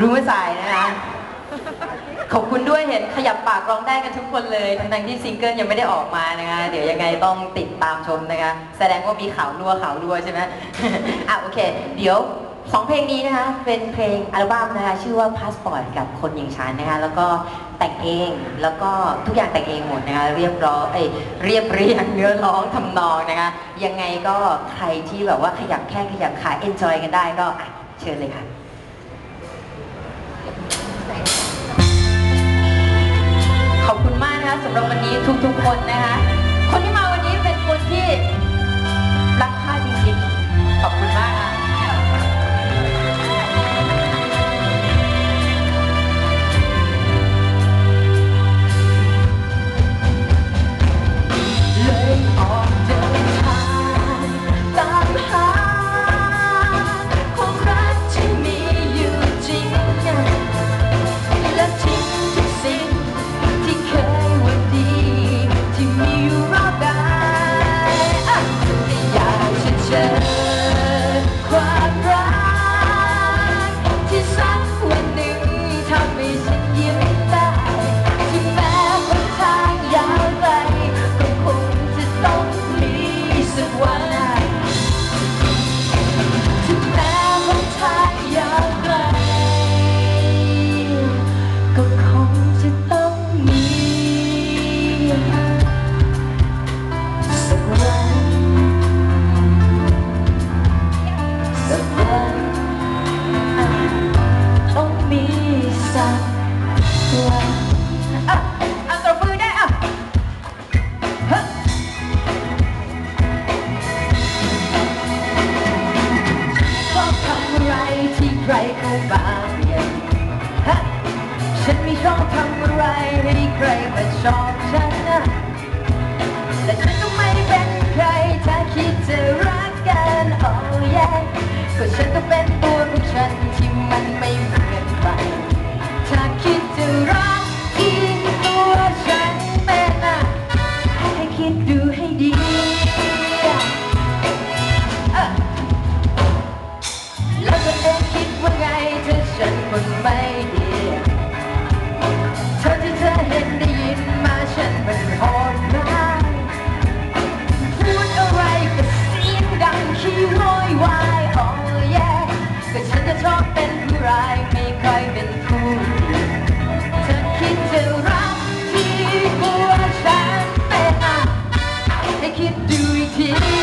รู้ว่าสายนะคะขอบคุณด้วยเห็นขยับปากร้องได้กันทุกคนเลย ทั้งๆที่ซิงเกิลยังไม่ได้ออกมานะคะ เดี๋ยวยังไงต้องติดตามชมนะคะ แสดงว่ามีข่าวรั่วข่าวรั่วใช่ไหมอะโอเค เดี๋ยวสองเพลงนี้นะคะ เป็นเพลงอัลบั้มนะคะ ชื่อว่า Passport กับคนอย่างฉันนะคะ แล้วก็แต่งเองแล้วก็ทุกอย่างแต่งเองหมดนะคะ เรียบร้อยเอ้ยเรียบเรียงเนื้อร้องทำนองนะคะ ยังไงก็ใครที่แบบว่าขยับแข้งขยับขา enjoy กันได้ก็เชิญเลยค่ะ ขอบคุณมากนะคะสำหรับวันนี้ทุกๆคนนะคะ คนที่มาวันนี้เป็นคนที่ ใครเข้ามาเรียนฮะฉันไม่ชอบทำอะไรให้ใครมาชอบฉัน Do do it.